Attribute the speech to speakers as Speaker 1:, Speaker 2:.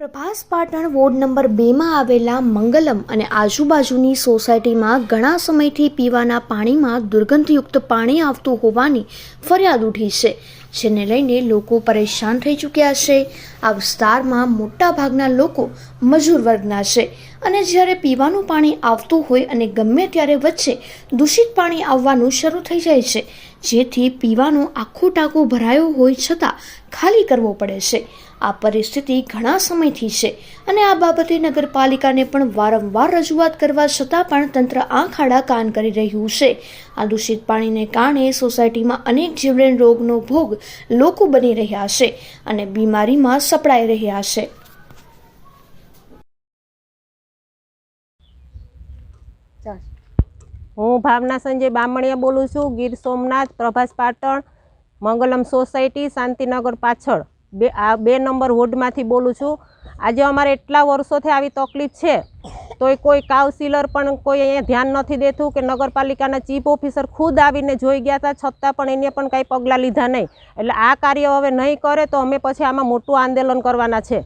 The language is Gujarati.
Speaker 1: પ્રભાસ પાટણ વોર્ડ નંબર બેમાં આવેલા મંગલમ અને આજુબાજુની સોસાયટીમાં ઘણા સમયથી પીવાના પાણીમાં દુર્ગંધયુક્ત પાણી આવતું હોવાની ફરિયાદ ઉઠી છે, જેને લઈને લોકો પરેશાન થઈ ચૂક્યા છે. આ વિસ્તારમાં મોટાભાગના લોકો મજૂર વર્ગના છે અને જ્યારે પીવાનું પાણી આવતું હોય અને ગમે ત્યારે વચ્ચે દૂષિત પાણી આવવાનું શરૂ થઈ જાય છે, જેથી પીવાનું આખું ટાંકું ભરાયું હોય છતાં ખાલી કરવો પડે છે. આ પરિસ્થિતિ ઘણા સમયથી છે અને આ બાબતે નગરપાલિકાને પણ વારંવાર રજૂઆત કરવા છતાં પણ તંત્ર આંખ આડા કાન કરી રહ્યું છે. આ દૂષિત પાણીને કારણે સોસાયટીમાં અનેક જીવલેણ રોગનો ભોગ લોકો બની રહ્યા છે અને બીમારીમાં સપડાઈ રહ્યા છે.
Speaker 2: હું ભાવના સંજય બામણિયા બોલું છું. ગીર સોમનાથ, પ્રભાસ પાટણ મંગલમ સોસાયટી, શાંતિનગર પાછળ. બે, આ બે નંબર વોર્ડમાંથી બોલું છું. આજે અમારે એટલા વર્ષોથી આવી તકલીફ છે, તોય કોઈ કાઉન્સિલર પણ કોઈ અહીંયા ધ્યાન નથી દેતું કે નગરપાલિકાના ચીફ ઓફિસર ખુદ આવીને જોઈ ગયા હતા, છતાં પણ એને પણ કાંઈ પગલાં લીધા નહીં. એટલે આ કાર્ય હવે નહીં કરે તો અમે પછી આમાં મોટું આંદોલન કરવાના છે.